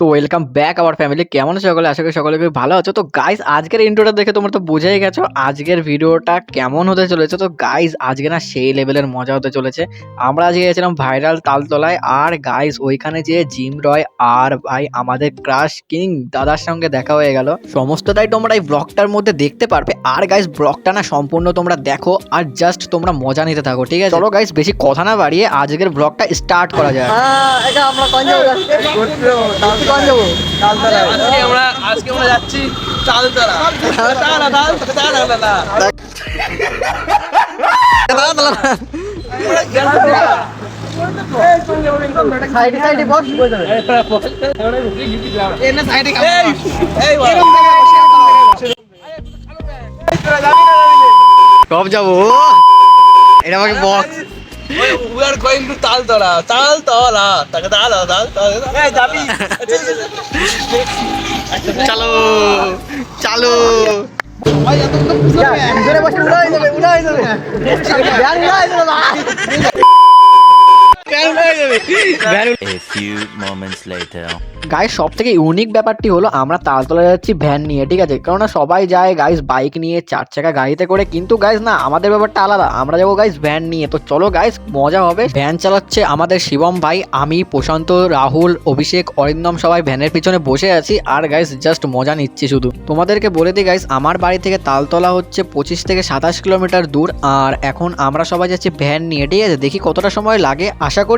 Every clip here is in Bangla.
তো ওয়েলকাম ব্যাক আওয়ার ফ্যামিলি কেমন আছো সকলে? আশা করি সকলে খুবই ভালো আছো। তো গাইজ আজকের ইন্ট্রোটা দেখে তোমরা তো বুঝেই গেছো আজকের ভিডিওটা কেমন হতে চলেছে। তো গাইজ আজকে না সেই লেভেলের মজা হতে চলেছে। আমরা আজকে গেছিলাম ভাইরাল তালতলায় আর গাইজ ওইখানে যে জিম রয় আর ভাই আমাদের ক্রাশ কিং দাদার সঙ্গে দেখা হয়ে গেল। সমস্তটাই তোমরা এই ব্লগটার মধ্যে দেখতে পারবে। আর গাইজ ব্লগটা না সম্পূর্ণ তোমরা দেখো আর জাস্ট তোমরা মজা নিতে থাকো ঠিক আছে? চলো গাইজ বেশি কথা না বাড়িয়ে আজকের ব্লগটা স্টার্ট করা যায় আজকে আমরা যাচ্ছি তালা সব যাব? এটা আমাকে box. We are going to তাকে তালা তাল তালা এই যাবি চালো চালো A few moments later. Guys সব থেকে ইউনিক ব্যাপারটি হলো আমরা তালতলা যাচ্ছি ভ্যান নিয়ে, ঠিক আছে? কেননা সবাই যায় গাইস বাইক নিয়ে, চার চাকা গাড়িতে করে। কিন্তু গাইস না, আমাদের ব্যাপারটা আলাদা। আমরা যাব গাইস ভ্যান নিয়ে। তো চলো গাইস মজা হবে। ভ্যান চালাচ্ছে আমাদের শিবম ভাই, আমি, প্রশান্ত, রাহুল, অভিষেক, অরিন্দম, সবাই ভ্যানের পিছনে বসে আছি। আর গাইস জাস্ট মজা নিচ্ছি শুধু। তোমাদেরকে বলে দিই গাইস আমার বাড়ি থেকে তালতলা হচ্ছে পঁচিশ থেকে সাতাশ কিলোমিটার দূর। আর এখন আমরা সবাই যাচ্ছি ভ্যান নিয়ে, ঠিক আছে? দেখি কতটা সময় লাগে। আশা করি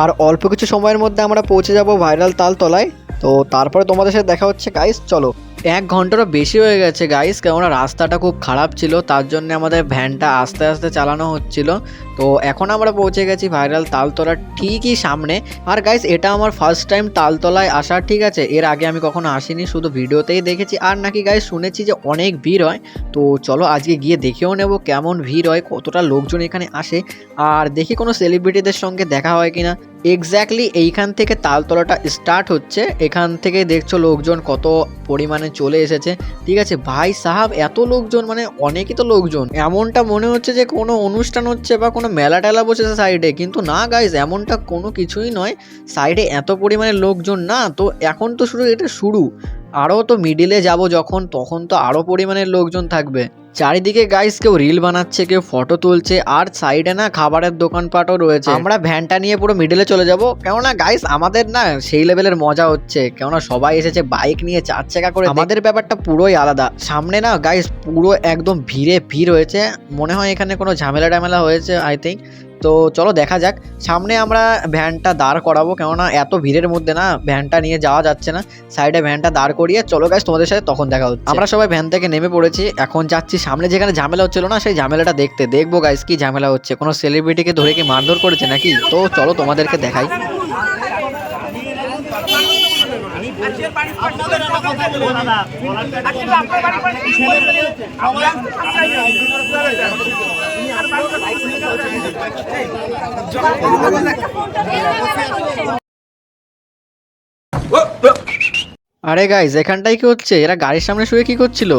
আর অল্প কিছু সময়ের মধ্যে আমরা পৌঁছে যাব ভাইরাল তালতলায়। তো তারপরে তোমাদের সাথে দেখা হচ্ছে গাইস চলো। এক ঘন্টারও বেশি হয়ে গেছে গাইস কেননা, রাস্তাটা খুব খারাপ ছিল, তার জন্য আমাদের ভ্যানটা আস্তে আস্তে চালানো হচ্ছিল। তো এখন আমরা পৌঁছে গেছি ভাইরাল তালতলার ঠিকই সামনে। আর গাইস এটা আমার ফার্স্ট টাইম তালতলায় আসা, ঠিক আছে? এর আগে আমি কখনো আসিনি, শুধু ভিডিওতেই দেখেছি। আর নাকি গাইস শুনেছি যে অনেক ভিড় হয়। তো চলো আজকে গিয়ে দেখেও নেব কেমন ভিড় হয়, কতটা লোকজন এখানে আসে। আর দেখি কোনো সেলিব্রিটিদের সঙ্গে দেখা হয় কিনা। এক্স্যাক্টলি এইখান থেকে তালতলাটা স্টার্ট হচ্ছে। এখান থেকে দেখছ লোকজন কত পরিমাণে চলে এসেছে। ঠিক আছে, ভাই সাহাব, এত লোকজন মানে অনেকই তো লোকজন। এমনটা মনে হচ্ছে যে কোনো অনুষ্ঠান হচ্ছে বা কোনো মেলা টেলা বসেছে সাইডে কিন্তু না গাইজ এমনটা কোনো কিছুই নয়। সাইডে এত পরিমাণে লোকজন না, তো এখন তো শুধু এটা শুরু। আরও তো মিডিলে যাব যখন, তখন তো আরও পরিমাণের লোকজন থাকবে। চারিদিকে গাইস কেউ রিল বানাচ্ছে, কেউ ফটো তুলছে, আর সাইডে না খাবারের দোকানপাটও রয়েছে। আমরা ভ্যানটা নিয়ে পুরো মিডলে চলে যাব। কেননা গাইস আমাদের না সেই লেভেলের মজা হচ্ছে। কেননা সবাই এসেছে বাইক নিয়ে চার চাকা করে। আমাদের ব্যাপারটা পুরোই আলাদা। সামনে না গাইস পুরো একদম ভিড়ে ভিড় হয়েছে। মনে হয় এখানে কোনো ঝামেলা টামেলা হয়েছে আই থিঙ্ক তো চলো দেখা যাক সামনে আমরা ভ্যানটা দাঁড় করাবো কেননা এত ভিড়ের মধ্যে না ভ্যানটা নিয়ে যাওয়া যাচ্ছে না সাইডে ভ্যানটা দাঁড় করিয়ে চলো গাইস তোমাদের সাথে তখন দেখা হচ্ছে আমরা সবাই ভ্যান থেকে নেমে পড়েছি এখন যাচ্ছি সামনে যেখানে ঝামেলা হচ্ছিল না সেই ঝামেলাটা দেখতে দেখব গাইস কি ঝামেলা হচ্ছে কোনো সেলিব্রিটিকে ধরে কি মারধর করেছে নাকি তো চলো তোমাদেরকে দেখাই আরে গাইজ এখানটাই কি হচ্ছে? এরা গাড়ির সামনে শুয়ে কি করছিল?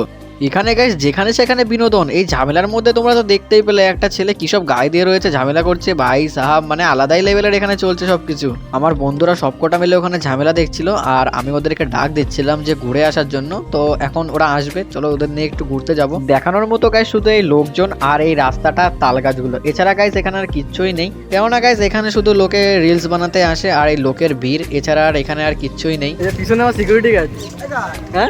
এখানে গাইস যেখানে সেখানে বিনোদন এই ঝামেলার মধ্যে তোমরা তো দেখতেই পেলে একটা ছেলে কি সব গায়ে দিয়ে রয়েছে ঝামেলা করছে ভাই সাহাব মানে আলাদাই লেভেলের এখানে চলছে সবকিছু। আমার বন্ধুরা সবকটা মিলে ওখানে ঝামেলা দেখছিল আর আমি ওদেরকে ডাক দিচ্ছিলাম যে ঘুরে আসার জন্য তো এখন ওরা আসবে চলো ওদের নিয়ে একটু ঘুরতে যাব। দেখানোর মতো গাইস শুধু এই লোকজন আর এই রাস্তাটা তাল গাছগুলো। এছাড়া গাইস এখানে আর কিচ্ছুই নেই। কেননা গাইস এখানে শুধু লোকে রিলস বানাতে আসে আর এই লোকের ভিড় এছাড়া আর এখানে আর কিচ্ছুই নেই। পিছনে আমার সিকিউরিটি গার্ড হ্যাঁ?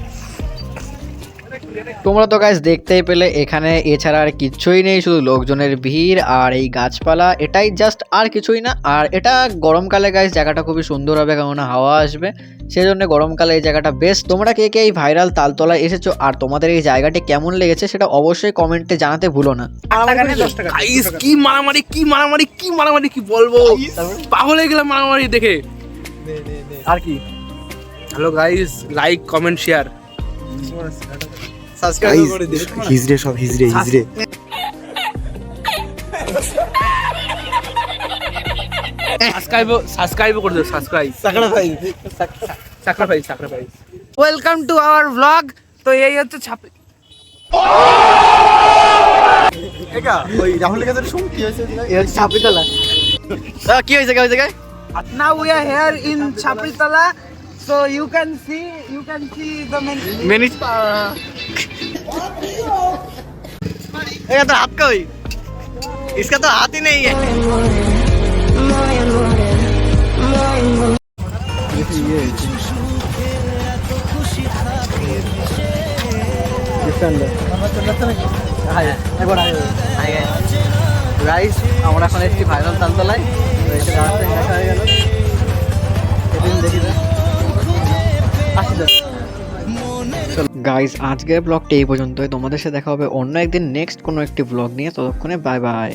তোমরা তো গাইস দেখতেই পেলে এখানে এছাড়া আর কিচ্ছুই নেই শুধু লোকজনের ভিড় আর এই গাছপালা। এটাই জাস্ট আর কিছুই না আর এটা গরমকালে গাইস জায়গাটা খুবই সুন্দর হবে কেননা হাওয়া আসবে। সেই জন্য গরমকালে এই জায়গাটা বেশ তোমরা কে কে এই ভাইরাল তালতলায় এসেছ আর তোমাদের এই জায়গাটি কেমন লেগেছে সেটা অবশ্যই কমেন্টে জানাতে ভুলো না। গাইস কি মারামারি কি মারামারি কি মারামারি কি বলব? পাগল হয়ে গেলাম মারামারি দেখে। আর কি? Hello guys like comment share হিজড়ে সব হিজড়ে হিজড়ে। সাবস্ক্রাইব সাবস্ক্রাইব করে দিও subscribe welcome to our blog তো এই হচ্ছে ছাপি। ওই রাহুলের কাছে শুন কি হয়েছে? কি হয়েছে কি হয়েছে now we are here in Chapritala. So you can see, you can see the many. Many तो हाथ का हुई इसका तो हाथ ही नहीं है গাইস আমরা এখন একটি ভাইরাল তালতলায় গাইস আজকের ব্লগটি এই পর্যন্তই। তোমাদের সাথে দেখা হবে অন্য একদিন নেক্সট কোনো একটি ব্লগ নিয়ে। ততক্ষণে বাই বাই